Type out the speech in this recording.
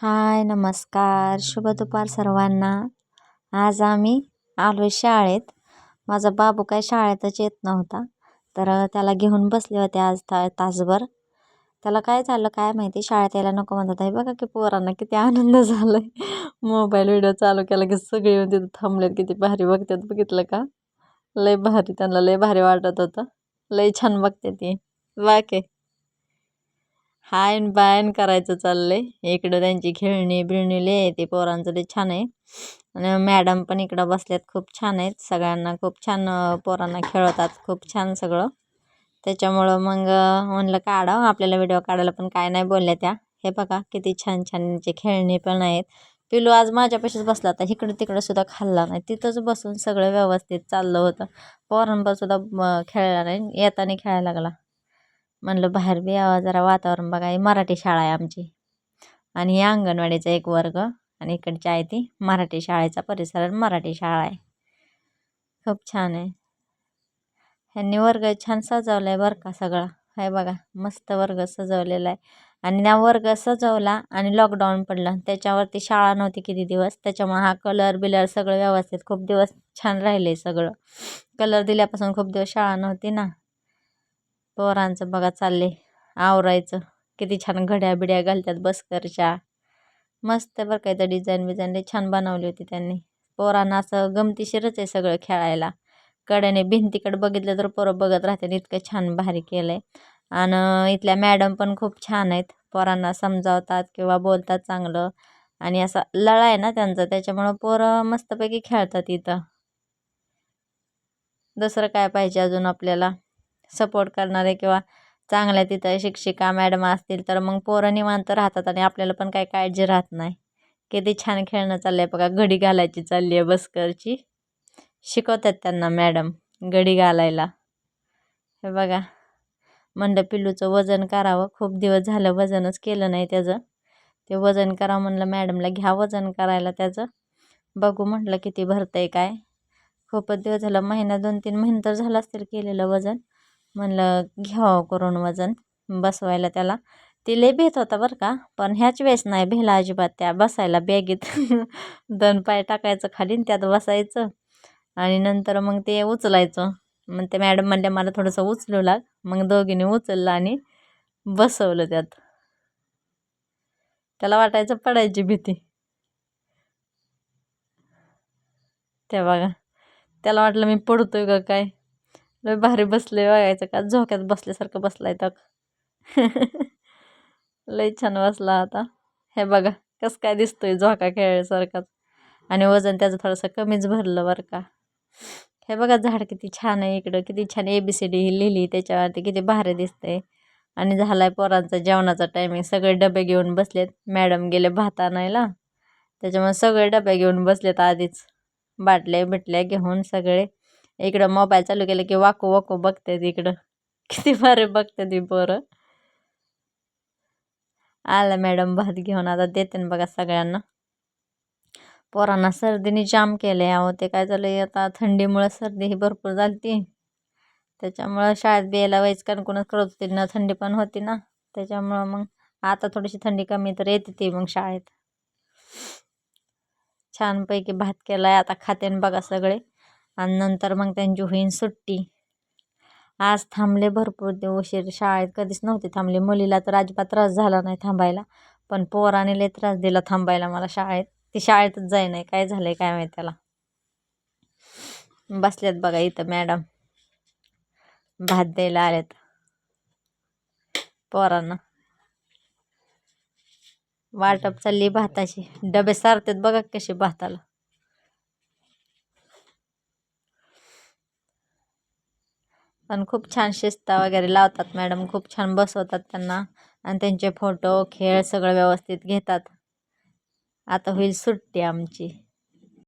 हाय नमस्कार. शुभ दुपार सर्वांना. आज आम्ही आलो शाळेत. माझा बाबू काय शाळेतच येत नव्हता. तर त्याला घेऊन बसले होते आज ता तासभर. त्याला काय झालं काय माहिती? शाळेत यायला नको म्हणतात आहे. बघा की पोरांना किती आनंद झाला आहे मोबाईल व्हिडिओ चालू केला की सगळे येऊन तिथं थांबलेत. किती भारी बघतात. बघितलं का? लय भारी. त्यांना लय भारी वाटत होतं. लय छान बघते ती. बाके हायन बायन करायचं चाललंय. इकडं त्यांची खेळणी बिळणी लय ते पोरांचं लय छान आहे. आणि मॅडम पण इकडं बसल्यात खूप छान आहेत. सगळ्यांना खूप छान पोरांना खेळवतात खूप छान सगळं. त्याच्यामुळं मग म्हणलं काढावं. आपल्याला व्हिडिओ काढायला पण काय नाही बोलल्या त्या. हे बघा किती छान छानचे खेळणी पण आहेत. पिलू आज माझ्यापाशीच बसला होता. इकडं तिकडं सुद्धा खाल्ला नाही. तिथंच बसून सगळं व्यवस्थित चाललं होतं. पोरांवर सुद्धा खेळला नाही. येताना खेळायला लागला. म्हणलं बाहेर बी यावं जरा वातावरण बघा ही मराठी शाळा आहे आमची. आणि ही अंगणवाडीचा एक वर्ग आणि इकडची आहे ती मराठी शाळेचा परिसर मराठी शाळा आहे. खूप छान आहे. ह्यांनी वर्ग छान सजवला आहे बरं का सगळा. आहे बघा मस्त वर्ग सजवलेला आहे. आणि ना वर्ग सजवला आणि लॉकडाऊन पडलं. त्याच्यावरती शाळा नव्हती किती दिवस. त्याच्यामुळे हा कलर बिलर सगळं व्यवस्थित. खूप दिवस छान राहिले सगळं. कलर दिल्यापासून खूप दिवस शाळा नव्हती ना. पोरांचं बघा चालले आवरायचं. किती छान घड्या बिड्या घालतात बसकरच्या. मस्त बरं काय तर डिझाईन बिझाईन छान बनवली होती त्यांनी. पोरांना असं गमतीशीरच आहे सगळं खेळायला. कड्याने भिंतीकडे बघितलं तर पोरं बघत राहते इतकं छान भारी केलं आहे आणि इथल्या मॅडम पण खूप छान आहेत. पोरांना समजावतात किंवा बोलतात चांगलं. आणि असा लळा आहे ना त्यांचा. त्याच्यामुळं पोरं मस्तपैकी खेळतात इथं. दुसरं काय पाहिजे अजून आपल्याला? सपोर्ट करणारे किंवा चांगल्या तिथं शिक्षिका मॅडम असतील तर मग पोरं निवांत राहतात आणि आपल्याला पण काही काळजी राहत नाही. किती छान खेळणं चाललं आहे बघा घडी घालायची चालली आहे बसकरची. शिकवतात त्यांना मॅडम घडी घालायला. हे बघा म्हणलं पिल्लूचं वजन करावं. खूप दिवस झालं वजनच केलं नाही त्याचं. ते वजन करावं म्हणलं मॅडमला घ्या वजन करायला त्याचं. बघू म्हटलं किती भरतं आहे काय. खूपच दिवस झालं महिना दोन तीन महिने तर झालं असतील केलेलं वजन. म्हणलं घ्यावं करून वजन बसवायला त्याला. ते लय भेत होता बरं का पण ह्याच वेळेस नाही भेला अजिबात त्या बसायला बॅगेत दोन पाय टाकायचं खाली त्यात बसायचं. आणि नंतर मग ते उचलायचं. मग ते मॅडम म्हणल्या मला थोडंसं उचलू लाग. मग दोघीने उचललं आणि बसवलं त्यात. त्याला वाटायचं पडायची भीती. ते बघा त्याला वाटलं मी पडतोय का काय? लय भारी बसले हो बघायचं का? झोक्यात बसल्यासारखं बसलाय तर लय छान बसला आता. हे बघा कसं काय दिसतोय झोका खेळल्यासारखाच. आणि वजन त्याचं थोडंसं कमीच भरलं बरं का. हे बघा झाड किती छान आहे इकडं. किती छान ए बी सी डी ही लिहिली त्याच्यावरती. किती भारी दिसते आणि झालाय आहे पोरांचा जेवणाचा टायमिंग सगळे डबे घेऊन बसलेत. मॅडम गेले भात आणायला. त्याच्यामुळे सगळे डबे घेऊन बसलेत आधीच. बाटल्या बिटल्या घेऊन सगळे. इकडं मोबाईल चालू केलं की वाकू वाकू बघतात इकडं किती बरे बघतात ती पोरं. आला मॅडम भात घेऊन आता देते ना बघा सगळ्यांना. पोरांना सर्दीने जाम केलं आहे अहो ते काय झालं आता थंडीमुळं सर्दी ही भरपूर झाली ती त्याच्यामुळं शाळेत बियायला व्हायचं कारण कोणच करत होती ना थंडी पण होती ना. त्याच्यामुळं मग आता थोडीशी थंडी कमी तर येते ती मग शाळेत. छानपैकी भात केला आहे आता खाते बघा सगळे. आणि नंतर मग त्यांची होईन सुट्टी. आज थांबले भरपूर ते उशीर शाळेत कधीच नव्हते थांबले. मुलीला तर अजिबात त्रास झाला नाही थांबायला. पण पोराने लय त्रास दिला थांबायला मला शाळेत. ती शाळेतच जाई नाही. काय झालं आहे काय माहीत त्याला. बसल्यात बघा इथं मॅडम. भात द्यायला आल्यात. पोरांना. वाटप चालली भाताची. डबे सारतात बघा कशी भाताला. पण खूप छान शिस्त वगैरे लावतात मॅडम. खूप छान बसवतात त्यांना आणि त्यांचे फोटो खेळ सगळं व्यवस्थित घेतात. आता होईल सुट्टी आमची.